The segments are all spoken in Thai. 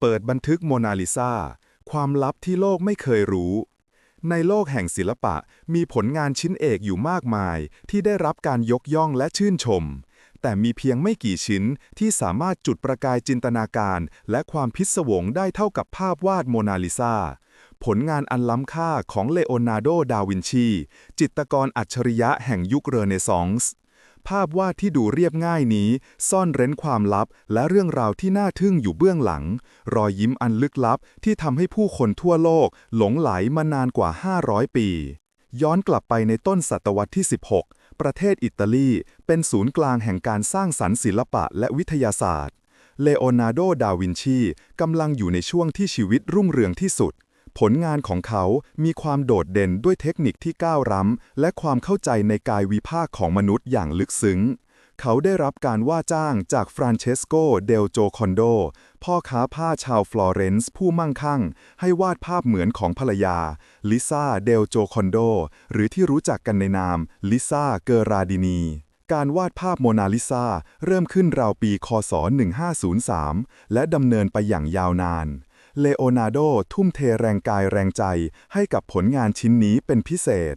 เปิดบันทึกโมนาลิซาความลับที่โลกไม่เคยรู้ ในโลกแห่งศิลปะมีผลงานชิ้นเอกอยู่มากมาย ที่ได้รับการยกย่องและชื่นชม แต่มีเพียงไม่กี่ชิ้นที่สามารถจุดประกายจินตนาการ และความพิศวงได้เท่ากับภาพวาดโมนาลิซาผลงานอันล้ำค่าของเลโอนาร์โด ดาวินชี จิตรกรอัจฉริยะแห่งยุคเรเนซองส์ ภาพวาดที่ดูเรียบง่ายนี้ ซ่อนเร้นความลับ และเรื่องราวที่น่าทึ่งอยู่เบื้องหลัง รอยยิ้มอันลึกลับที่ทำให้ผู้คนทั่วโลก หลงไหลมานานกว่า 500 ปี ย้อนกลับไปในต้นศตวรรษที่ 16 ประเทศอิตาลี เป็นศูนย์กลางแห่งการสร้างสรรค์ศิลปะและวิทยาศาสตร์เลโอนาร์โด ดาวินชี กำลังอยู่ในช่วงที่ชีวิตรุ่งเรืองที่สุด ผลงานของเขามีความโดดเด่นด้วยเทคนิคที่ก้าวล้ำ และความเข้าใจในกายวิภาคของมนุษย์อย่างลึกซึ้ง เขาได้รับการว่าจ้างจากฟรานเชสโก เดลโจคอนโด พ่อค้าผ้าชาวฟลอเรนซ์ผู้มั่งคั่ง ให้วาดภาพเหมือนของภรรยา ลิซ่าเดลโจคอนโด หรือที่รู้จักกันในนาม ลิซ่าเกอราดินีการวาดภาพโมนาลิซาเริ่มขึ้นราวปี คศ 1503 และดำเนินไปอย่างยาวนาน เลโอนาร์โดทุ่มเทแรงกายแรงใจให้กับผลงานชิ้นนี้เป็นพิเศษ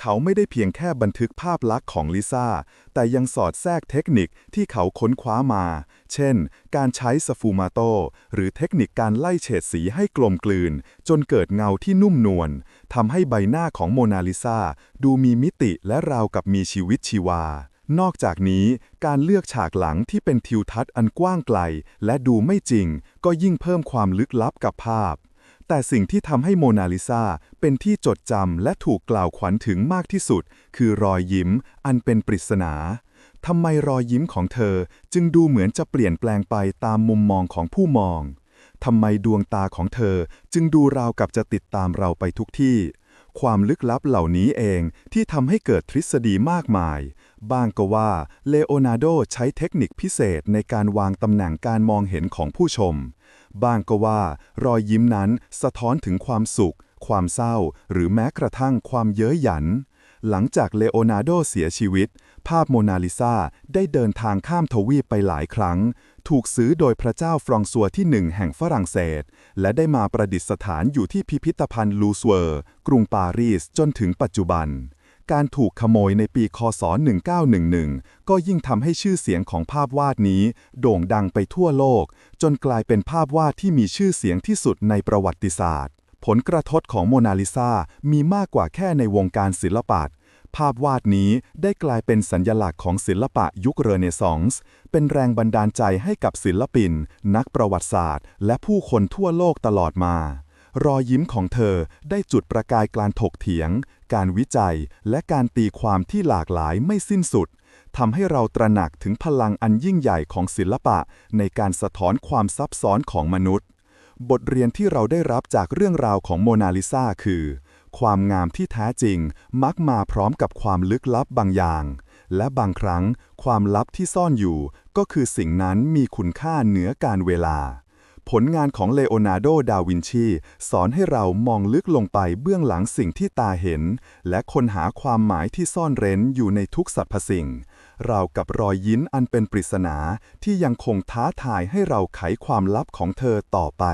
เขาไม่ได้เพียงแค่บันทึกภาพลักษณ์ของลิซ่า แต่ยังสอดแทรกเทคนิคที่เขาค้นคว้ามา เช่น การใช้สฟูมาโต หรือเทคนิคการไล่เฉดสีให้กลมกลืน จนเกิดเงาที่นุ่มนวลทำให้ใบหน้าของโมนาลิซาดูมีมิติและราวกับมีชีวิตชีวา นอกจากนี้การเลือกฉากหลังที่เป็นทิวทัศน์อันกว้างไกล และดูไม่จริง ก็ยิ่งเพิ่มความลึกลับกับภาพ แต่สิ่งที่ทำให้โมนาลิซาเป็นที่จดจำและถูกกล่าวขวัญถึงมากที่สุด คือรอยยิ้มอันเป็นปริศนาทำไมรอยยิ้มของเธอจึงดูเหมือนจะเปลี่ยนแปลงไปตามมุมมองของผู้มองทำไมดวงตาของเธอจึงดูราวกับจะติดตามเราไปทุกที่ ความลึกลับเหล่านี้เองที่ทำให้เกิดทฤษฎีมากมาย บางก็ว่าเลโอนาร์โดใช้เทคนิคพิเศษในการวางตำแหน่งการมองเห็นของผู้ชม บางก็ว่ารอยยิ้มนั้นสะท้อนถึงความสุข ความเศร้า หรือแม้กระทั่งความเย้ยหยัน หลังจากเลโอนาร์โดเสียชีวิต ภาพโมนาลิซาได้เดินทางข้ามทวีปไปหลายครั้ง ถูกซื้อโดยพระเจ้าฟรองซัวที่หนึ่งแห่งฝรั่งเศส และได้มาประดิษฐานอยู่ที่พิพิธภัณฑ์ลูสเวอร์ กรุงปารีสจนถึงปัจจุบัน การถูกขโมยในปีคศ 1911 ก็ยิ่งทำให้ชื่อเสียงของภาพวาดนี้ โด่งดังไปทั่วโลก จนกลายเป็นภาพวาดที่มีชื่อเสียงที่สุดในประวัติศาสตร์ ผลกระทบของโมนาลิซามีมากกว่าแค่ในวงการศิลปะภาพวาดนี้ได้กลายเป็นสัญลักษณ์ของศิลปะยุคเรเนซองส์ เป็นแรงบันดาลใจให้กับศิลปิน นักประวัติศาสตร์ และผู้คนทั่วโลกตลอดมา รอยยิ้มของเธอได้จุดประกายการถกเถียง การวิจัย และการตีความที่หลากหลายไม่สิ้นสุด ทำให้เราตระหนักถึงพลังอันยิ่งใหญ่ของศิลปะในการสะท้อนความซับซ้อนของมนุษย์ บทเรียนที่เราได้รับจากเรื่องราวของโมนาลิซาคือ ความงามที่แท้จริงมักมาพร้อมกับความลึกลับบางอย่าง และบางครั้งความลับที่ซ่อนอยู่ ก็คือสิ่งนั้นมีคุณค่าเหนือการเวลา ผลงานของเลโอนาร์โด ดาวินชี สอนให้เรามองลึกลงไปเบื้องหลังสิ่งที่ตาเห็น และค้นหาความหมายที่ซ่อนเร้นอยู่ในทุกสรรพสิ่ง ราวกับรอยยิ้มอันเป็นปริศนาที่ยังคงท้าทายให้เราไขความลับของเธอต่อไป